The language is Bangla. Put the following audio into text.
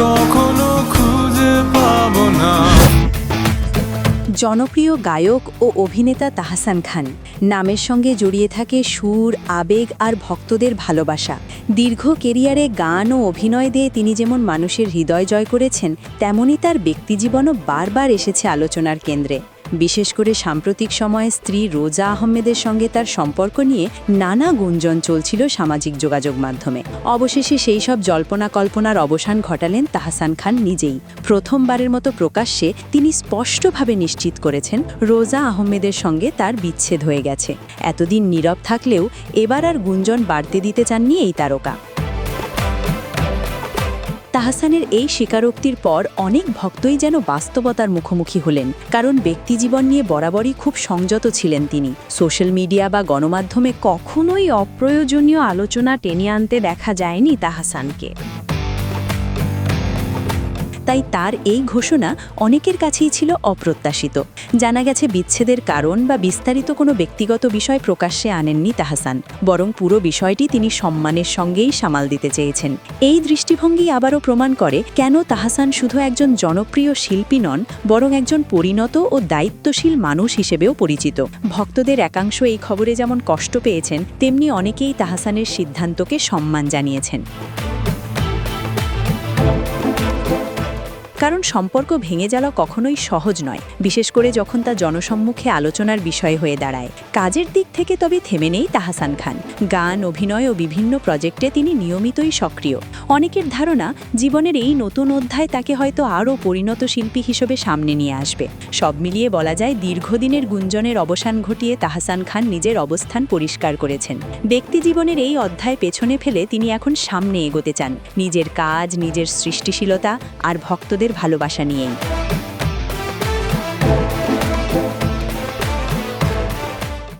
কখনো খুঁজে পাব না। জনপ্রিয় গায়ক ও অভিনেতা তাহসান খান নামের সঙ্গে জড়িয়ে থাকে সুর, আবেগ আর ভক্তদের ভালোবাসা। দীর্ঘ কেরিয়ারে গান ও অভিনয় দিয়ে তিনি যেমন মানুষের হৃদয় জয় করেছেন তেমনই তার ব্যক্তিজীবনও বারবার এসেছে আলোচনার কেন্দ্রে। বিশেষ করে সাম্প্রতিক সময়ে স্ত্রী রোজা আহমেদের সঙ্গে তার সম্পর্ক নিয়ে নানা গুঞ্জন চলছিল সামাজিক যোগাযোগ মাধ্যমে। অবশেষে সেই সব জল্পনা কল্পনার অবসান ঘটালেন তাহসান খান নিজেই। প্রথমবারের মতো প্রকাশ্যে তিনি স্পষ্টভাবে নিশ্চিত করেছেন রোজা আহমেদের সঙ্গে তার বিচ্ছেদ হয়ে গেছে। এতদিন নীরব থাকলেও এবার আর গুঞ্জন বাড়তে দিতে চাননি এই তারকা। তাহসানের এই স্বীকারোক্তির পর অনেক ভক্তই যেন বাস্তবতার মুখোমুখি হলেন, কারণ ব্যক্তিজীবন নিয়ে বরাবরই খুব সংযত ছিলেন তিনি। সোশ্যাল মিডিয়া বা গণমাধ্যমে কখনোই অপ্রয়োজনীয় আলোচনা টেনে আনতে দেখা যায়নি তাহসানকে। তাই তার এই ঘোষণা অনেকের কাছেই ছিল অপ্রত্যাশিত। জানা গেছে, বিচ্ছেদের কারণ বা বিস্তারিত কোনো ব্যক্তিগত বিষয় প্রকাশ্যে আনেননি তাহাসান, বরং পুরো বিষয়টি তিনি সম্মানের সঙ্গেই সামাল দিতে চেয়েছেন। এই দৃষ্টিভঙ্গি আবারও প্রমাণ করে কেন তাহাসান শুধু একজন জনপ্রিয় শিল্পী নন, বরং একজন পরিণত ও দায়িত্বশীল মানুষ হিসেবেও পরিচিত। ভক্তদের একাংশ এই খবরে যেমন কষ্ট পেয়েছেন, তেমনি অনেকেই তাহাসানের সিদ্ধান্তকে সম্মান জানিয়েছেন। কারণ সম্পর্ক ভেঙে যাওয়া কখনোই সহজ নয়, বিশেষ করে যখন তা জনসম্মুখে আলোচনার বিষয় হয়ে দাঁড়ায়। কাজের দিক থেকে তবে থেমে নেই তাহাসান খান। গান, অভিনয় ও বিভিন্ন প্রজেক্টে তিনি নিয়মিতই সক্রিয়। অনেকের ধারণা, জীবনের এই নতুন অধ্যায় তাকে হয়তো আরও পরিণত শিল্পী হিসেবে সামনে নিয়ে আসবে। সব মিলিয়ে বলা যায় দীর্ঘদিনের গুঞ্জনের অবসান ঘটিয়ে তাহাসান খান নিজের অবস্থান পরিষ্কার করেছেন। ব্যক্তি জীবনের এই অধ্যায় পেছনে ফেলে তিনি এখন সামনে এগোতে চান। নিজের কাজ, নিজের সৃষ্টিশীলতা আর ভক্তদের তাদের ভালোবাসা নিয়েই।